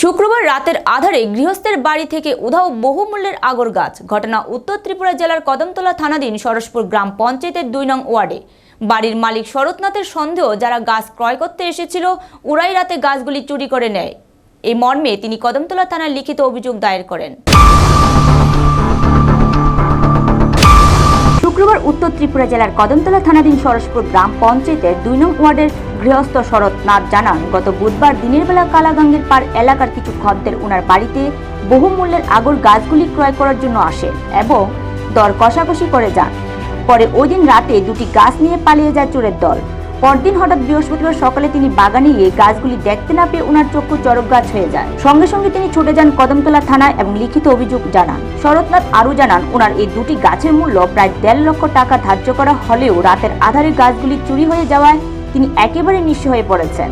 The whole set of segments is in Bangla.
শুক্রবার রাতের আধারে গৃহস্থের বাড়ি থেকে উধাও বহুমূল্যের আগর গাছ। ঘটনা উত্তর ত্রিপুরা জেলার কদমতলা থানাধীন সরসপুর গ্রাম পঞ্চায়েতের দুই নং ওয়ার্ডে। বাড়ির মালিক শরৎনাথের সন্দেহ যারা গাছ ক্রয় করতে এসেছিল, ওরাই রাতে গাছগুলি চুরি করে নেয়। এই মর্মে তিনি কদমতলা থানায় লিখিত অভিযোগ দায়ের করেন। শুক্রবার উত্তর ত্রিপুরা জেলার কদমতলা থানাধীন সরসপুর গ্রাম পঞ্চায়েতের দুই নং ওয়ার্ডের গৃহস্থ শরৎনাথ জানান, গত বুধবার দিনের বেলা কালাগাঙ্গের পার এলাকার কিছু খদ্দের ওনার বাড়িতে বহুমূল্যের আগর গাছগুলি ক্রয় করার জন্য আসে এবং দর কষাকষি করে যান। পরে ওই দিন রাতে দুটি গাছ নিয়ে পালিয়ে যায় চোরের দল। পরদিন হঠাৎ বৃহস্পতিবার সকালে তিনি বাগানে গিয়ে গাছগুলি দেখতে না পেয়ে ওনার চক্ষু চরক গাছ হয়ে যায়। সঙ্গে সঙ্গে তিনি ছুটে যান কদমতলা থানায় এবং লিখিত অভিযোগ জানান। শরৎনাথ আরও জানান ওনার এই দুটি গাছের মূল্য প্রায় দেড় লক্ষ টাকা ধার্য করা হলেও রাতের আধারে গাছগুলি চুরি হয়ে যাওয়ায় তিনি একেবারে নিঃস্ব হয়ে পড়েছেন।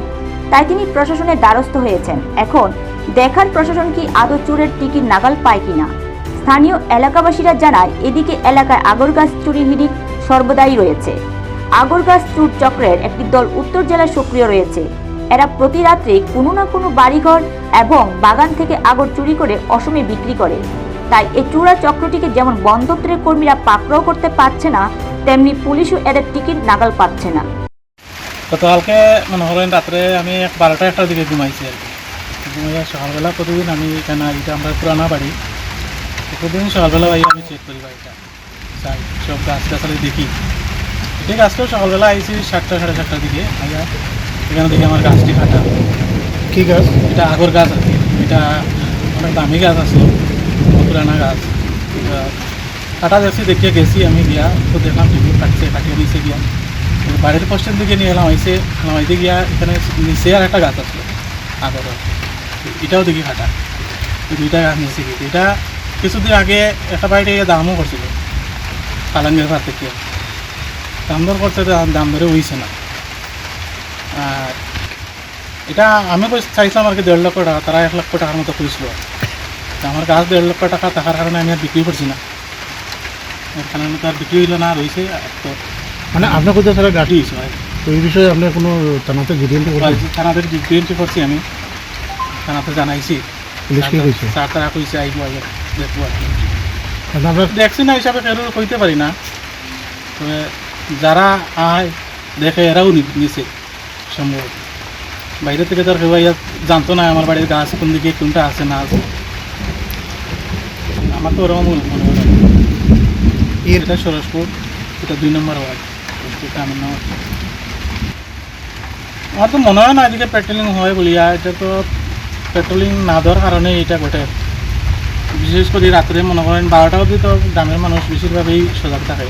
তাই তিনি প্রশাসনের দ্বারস্থ হয়েছেন। এখন দেখার প্রশাসন কি আদৌ চোরের টিকিট নাগাল পায় কিনা? স্থানীয় এলাকাবাসীরা জানায়, এদিকে এলাকায় আগর গাছ চুরি হিড়িক সর্বদাই রয়েছে। আগর গাছ চুর চক্রের একটি দল উত্তর জেলায় সক্রিয় রয়েছে। এরা প্রতি রাত্রে কোনো না কোনো বাড়িঘর এবং বাগান থেকে আগর চুরি করে অসমে বিক্রি করে। তাই এই চূড়া চক্রটিকে যেমন বন দপ্তরের কর্মীরা পাকড়াও করতে পারছে না, তেমনি পুলিশও এদের টিকিট নাগাল পাচ্ছে না। গতকালকে মনে করেন রাত্রে আমি এক বারোটা একটার দিকে ঘুমাইছি আর কি। ঘুমাইয়া সকালবেলা প্রতিদিন আমি এখানে এটা আমরা পুরানা বাড়ি। প্রতিদিন সকালবেলা ভাই আমি চেক করি বাড়িটা। যাই সব গাছ গাছালি দেখি। ঠিক আজকেও সকালবেলা আইছি সাতটা সাড়ে সাতটার দিকে আইয়া এখানে দেখি আমার গাছটি কাটা কি গাছ? এটা আগর গাছ কি। এটা অনেক দামি গাছ আছে পুরানা গাছ। এটা কাটা যাচ্ছি দেখিয়ে গেছি আমি গিয়া তো দেখলাম টিভি কাটছে কাটিয়ে কিন্তু বাড়ির পশ্চিম দিকে নিয়ে এলাম আইসে নামাইতে গিয়া এখানে নিচে আর একটা গাছ আসলো আগর এটাও দেখি কাটা দুইটা গাছ নিচে গিয়ে এটা কিছুদিন আগে একটা বাড়িতে দামও করছিল, কালাঙ্গের ভাত থেকে। দাম দর করতে দাম ধরে হইছে না। আর এটা আমি চাইছিলাম আর কি দেড় লক্ষ টাকা, তারা এক লক্ষ টাকার মতো করেছিল আমার গাছ দেড় লক্ষ টাকা থাকার কারণে আমি আর বিক্রি করছি না। এর কারণে তো আর বিক্রি হইল না রয়েছে তো মানে আপনার কোথাও সারা গাড়ি তো এই বিষয়ে আপনার কোনো থানাতে করতে থানাদের জিপি করছি আমি। থানাতে জানাইছি। পুলিশ কি কইছে? স্যার তারা কইছে আইব আইব দেখব আপনার দেখছি না হিসাবে ফেরো কইতে পারি না। তবে যারা আয় দেখে এরাও নিছে সম্ভবত। বাইরে থেকে তার কেউ ইয়া জানতো না আমার বাড়ির গাছ কোন দিকে কোনটা আছে না আছে? আমার তো ওরকম মনে হয় এটা সরসপুর এটা দুই নম্বর ওয়ার্ড। আমার আমার তো মনে হয় না এদিকে পেট্রোলিং হয় বলিয়া এটা তো পেট্রোলিং না দেওয়ার কারণে এটা ঘটে। বিশেষ করে রাত্রে মনে করেন বারোটা অবধি তো গ্রামের মানুষ বেশিরভাগই সজাগ থাকে।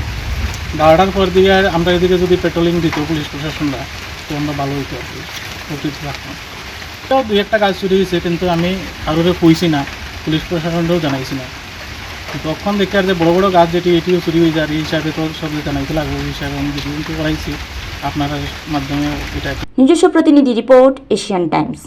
বারোটার পর দিকে আমরা এদিকে যদি পেট্রোলিং দিত পুলিশ প্রশাসনরা তো আমরা ভালো হইতো থাকতাম এটাও দুই একটা কাজ চুরি হয়েছে কিন্তু আমি কারোরে কইছি না পুলিশ প্রশাসনকেও জানাইছি না। তো তখন দেখার যে বড় বড় গাছ যেটি, এটিও চুরি হয়ে যায়। এই হিসাবে তো সব জানাইতে লাগবে। ওই হিসাবে আমি ভিডিও করাইছি, আপনার মাধ্যমে এটা নিজস্ব প্রতিনিধি রিপোর্ট, এশিয়ান টাইমস।